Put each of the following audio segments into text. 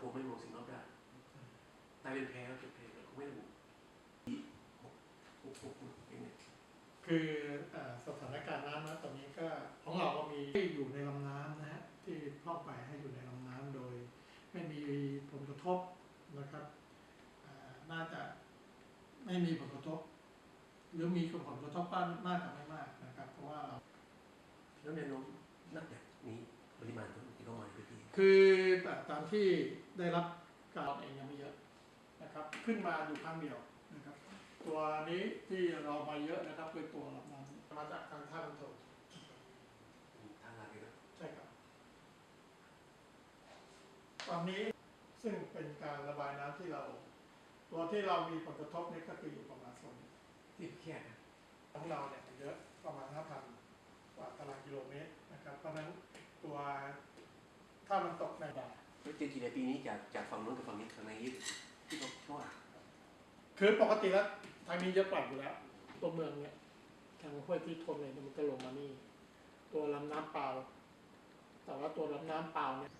ระบบไม่มองสิ่งรอบด้านตายเป็นแพ้ก็เป็นแพ้ก็ไม่ระบุหกหกหกอย่างเงี้ยคือเอ่อสถานการณ์น้ำนะตอนนี้ก็ของเราก็มีที่อยู่ในลำน้ำนะฮะที่พร่องไปให้อยู่ในลำน้ำโดย ไม่มีผลกระทบนะครับเอ่อน่าจะไม่มีผลกระทบ หรือมีผลกระทบบ้างน่าจะไม่มากนะครับ เพราะว่าเราแล้วแนวโน้มนับจากนี้ปริมาณที่เข้ามาในพื้นที่คือแบบตามที่ ได้รับการเองยังไม่เยอะนะครับ ขึ้นมาอยู่ครั้งเดียวนะครับ ตัวนี้ที่เรามาเยอะนะครับคือตัวลำน้ำมาจากทางท่าน้ำโถทางหลักเลยนะใช่ครับตอนนี้ซึ่งเป็นการระบายน้ำที่เรา ตัวที่เรามีผลกระทบนี่ก็คืออยู่ประมาณโซนที่แค่นะของเราเนี่ยเยอะประมาณ5,000กว่าตารางกิโลเมตรนะครับ เพราะฉะนั้นตัวถ้ามันตกในบ่า ล้วเจอกี่ในปีนี้จากจากฝั่งนู้นกับฝั่งนี้ทางในยี่ที่เขาเขาอะคือปกติแล้วทางนี้เยอะปรับอยู่แล้ว ตัวเมืองเนี่ยทางห้วยที่ทนเลยมันก็ลงมานี่ ตัวลำน้ำเปล่า แต่ว่าตัวลำน้ำเปล่าเนี่ย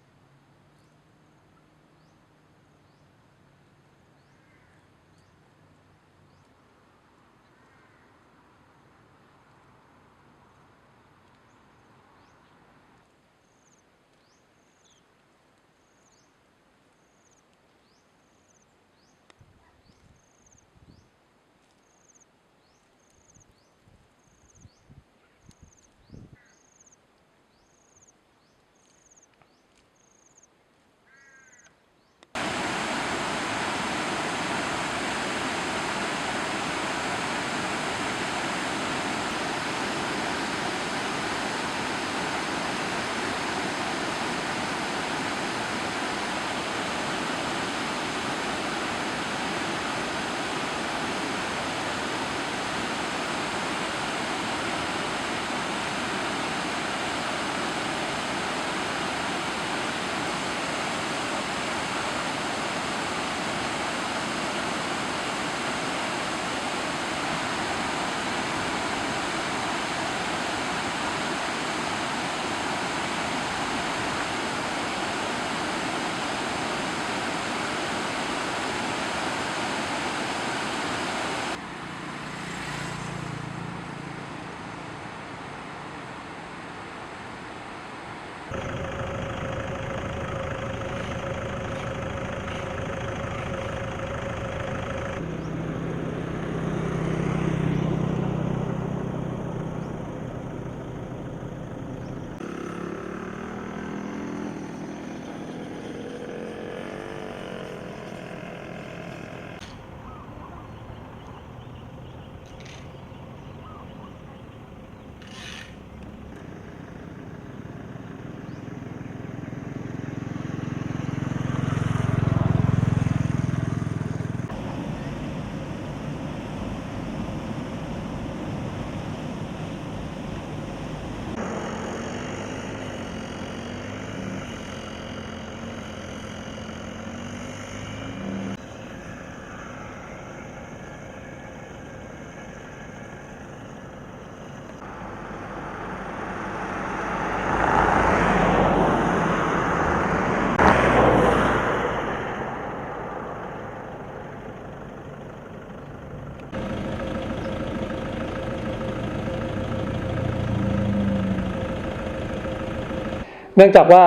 นื่องจากว่า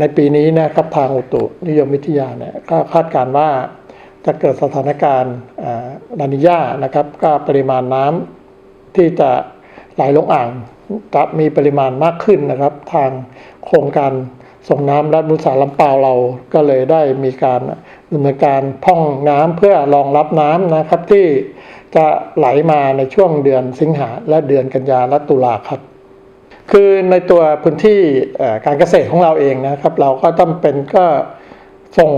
ในปีนี้นะครับทางอุตุนิยมวิทยาเนี่ยก็คาดการณ์ว่าจะเกิดสถานการณ์ลานิญานะครับ ก็ปริมาณน้ำที่จะไหลลงอ่างจะมีปริมาณมากขึ้นนะครับ ทางโครงการส่งน้ำและบุษาลำเปาวเราก็เลยได้มีการดำเนินการพ่องน้ำเพื่อรองรับน้ำนะครับที่จะไหลมาในช่วงเดือนสิงหาและเดือนกันยาและตุลาครับ คือในตัวพื้นที่การเกษตรของเราเองนะครับ เราก็ต้องเป็นก็ส่ง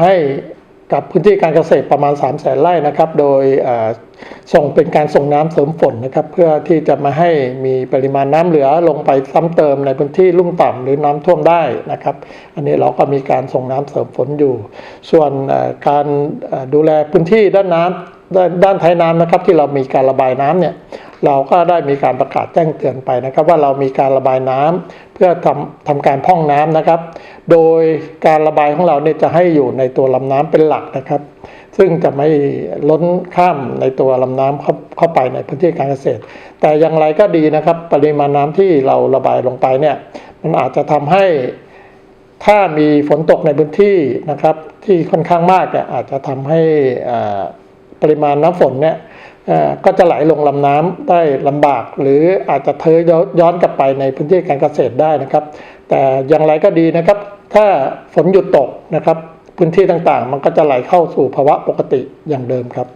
ให้กับพื้นที่การเกษตรประมาณ 3 0 0แสนไร่นะครับ โดยส่งเป็นการส่งน้ำเสริมฝนนะครับ เพื่อที่จะมาให้มีปริมาณน้ำเหลือลงไปซ้ำเติมในพื้นที่ลุ่มต่ำหรือน้ำท่วมได้นะครับ อันนี้เราก็มีการส่งน้ำเสริมฝนอยู่ ส่วนการดูแลพื้นที่ด้านน้ด้านด้านท้ายน้ำนะครับ ที่เรามีการระบายน้ำเนี่ย เราก็ได้มีการประกาศแจ้งเตือนไปนะครับ ว่าเรามีการระบายน้ำเพื่อทำทำการพ่องน้ำนะครับ โดยการระบายของเราเนี่ยจะให้อยู่ในตัวลำน้ำเป็นหลักนะครับ ซึ่งจะไม่ล้นข้ามในตัวลำน้ำเข้าเข้าไปในพื้นที่การเกษตร แต่อย่างไรก็ดีนะครับ ปริมาณน้ำที่เราระบายลงไปเนี่ยมันอาจจะทำให้ถ้ามีฝนตกในพื้นที่นะครับ ที่ค่อนข้างมากเนี่ยอาจจะทำให้ปริมาณน้ำฝนเนี่ย ก็จะไหลลงลำน้ำได้ลำบาก หรืออาจจะเทย้อนย้อนกลับไปในพื้นที่การเกษตรได้นะครับ แต่อย่างไรก็ดีนะครับ ถ้าฝนหยุดตกนะครับ พื้นที่ต่างๆ มันก็จะไหลเข้าสู่ภาวะปกติอย่างเดิมครับ